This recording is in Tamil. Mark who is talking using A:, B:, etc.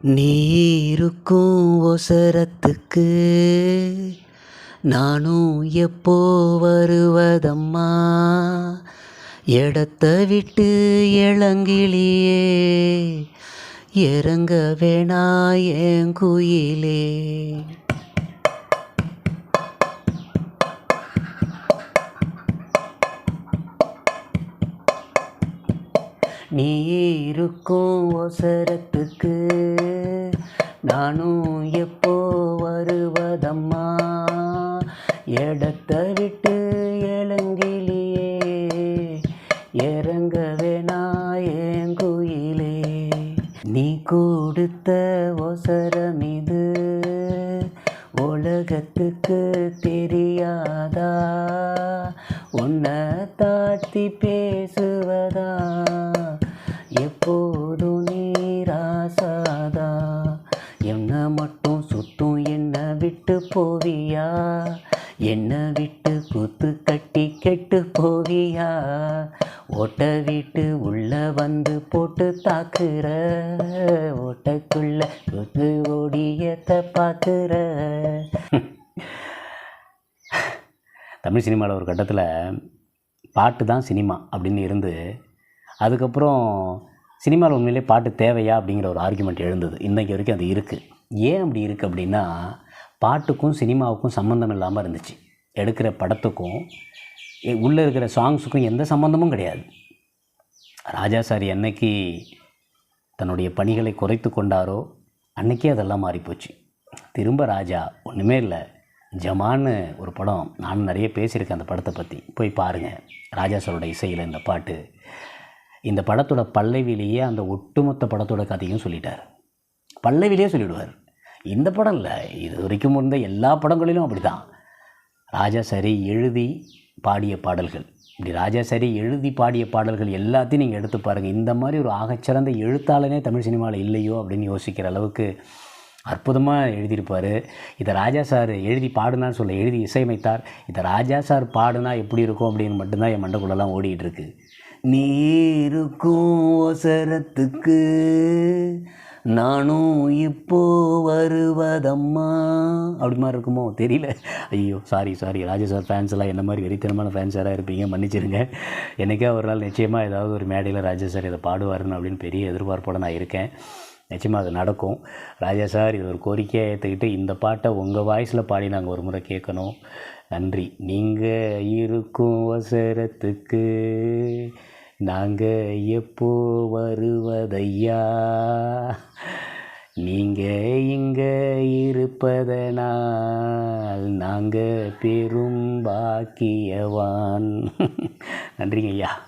A: நீ இருக்கும் ஒசரத்துக்கு நானும் எப்போ வருவதம்மா? இடத்த விட்டு இளங்கிளியே இறங்க வேணா என் குயிலே. நீ இருக்கும் ஒசரத்துக்கு நானும் எப்போ வருவதம்மா? இடத்த விட்டு இளங்கிலியே இறங்கவேனா குயிலே. நீ கொடுத்த ஒசரம் இது உலகத்துக்கு தெரியாதா? உன்னை தாழ்த்தி பேசுவதா? என்னை விட்டு குத்து கட்டி கெட்டு போவியா? ஓட்ட வீட்டு உள்ள வந்து போட்டு தாக்குற. ஓட்டக்குள்ள குத்து ஓடியத்தை பார்க்குற தமிழ் சினிமாவில் ஒரு கட்டத்தில் பாட்டு தான் சினிமா அப்படின்னு இருந்து அதுக்கப்புறம் சினிமாவில் உண்மையிலே பாட்டு தேவையா அப்படிங்கிற ஒரு ஆர்குமெண்ட் எழுந்தது. இன்றைக்கு வரைக்கும் அது இருக்குது ஏன் அப்படி இருக்குது அப்படின்னா பாட்டுக்கும் சினிமாவுக்கும் சம்மந்தம் இல்லாமல் இருந்துச்சு. எடுக்கிற படத்துக்கும் உள்ளே இருக்கிற சாங்ஸுக்கும் எந்த சம்மந்தமும் கிடையாது. ராஜா சார் என்னைக்கு தன்னுடைய பணிகளை குறைத்து கொண்டாரோ அன்னைக்கே அதெல்லாம் மாறிப்போச்சு. திரும்ப ராஜா ஒன்றுமே இல்லை ஜமான்னு ஒரு படம் நானும் நிறைய பேசியிருக்கேன் அந்த படத்தை பற்றி போய் பாருங்கள் ராஜா சாரோட இசையில் இந்த பாட்டு. இந்த படத்தோட பல்லவிலேயே அந்த ஒட்டுமொத்த படத்தோட கதையும் சொல்லிட்டார். பல்லவிலேயே சொல்லிவிடுவார் இந்த படம் இல்லை இது வரைக்கும் இருந்த எல்லா படங்களிலும் அப்படி தான் ராஜா சரி எழுதி பாடிய பாடல்கள். இப்படி ராஜா சரி எழுதி பாடிய பாடல்கள் எல்லாத்தையும் நீங்கள் எடுத்து பாருங்கள் இந்த மாதிரி ஒரு ஆகச்சிறந்த எழுத்தாளனே தமிழ் சினிமாவில் இல்லையோ அப்படின்னு யோசிக்கிற அளவுக்கு அற்புதமாக எழுதியிருப்பார். இதை ராஜா சார் எழுதி பாடுனான்னு சொல்ல எழுதி இசையமைத்தார். இதை ராஜா சார் பாடுனா எப்படி இருக்கும் அப்படின்னு மட்டும்தான் என் மண்டக்குள்ளெல்லாம் ஓடிட்டுருக்கு நீ இருக்கும் நானும் இப்போ வருவதம்மா. அப்படி மாதிரி இருக்குமோ? தெரியல. ஐயோ sorry sorry Raja sir fans எல்லாம் என்ன மாதிரி வெறித்தனமான ஃபேன்ஸ் இருப்பீங்க? மன்னிச்சிருங்க. எனக்கே ஒரு நாள் நிச்சயமாக ஏதாவது ஒரு மேடையில் ராஜா சார் இதை பாடுவாருன்னு அப்படின்னு பெரிய எதிர்பார்ப்போட நான் இருக்கேன். நிச்சயமாக அது நடக்கும். ராஜா சார் இது ஒரு கோரிக்கையை ஏற்றுக்கிட்டு இந்த பாட்டை உங்கள் வாய்ஸில் பாடி நாங்கள் ஒரு முறை கேட்கணும். நன்றி. நீங்கள் இருக்கும் அவசரத்துக்கு நாங்கள் எப்போ வருவதையா? நீங்கள் இங்கே இருப்பதனால் நாங்கள் பெரும் பாக்கியவான். நன்றிங்க ஐயா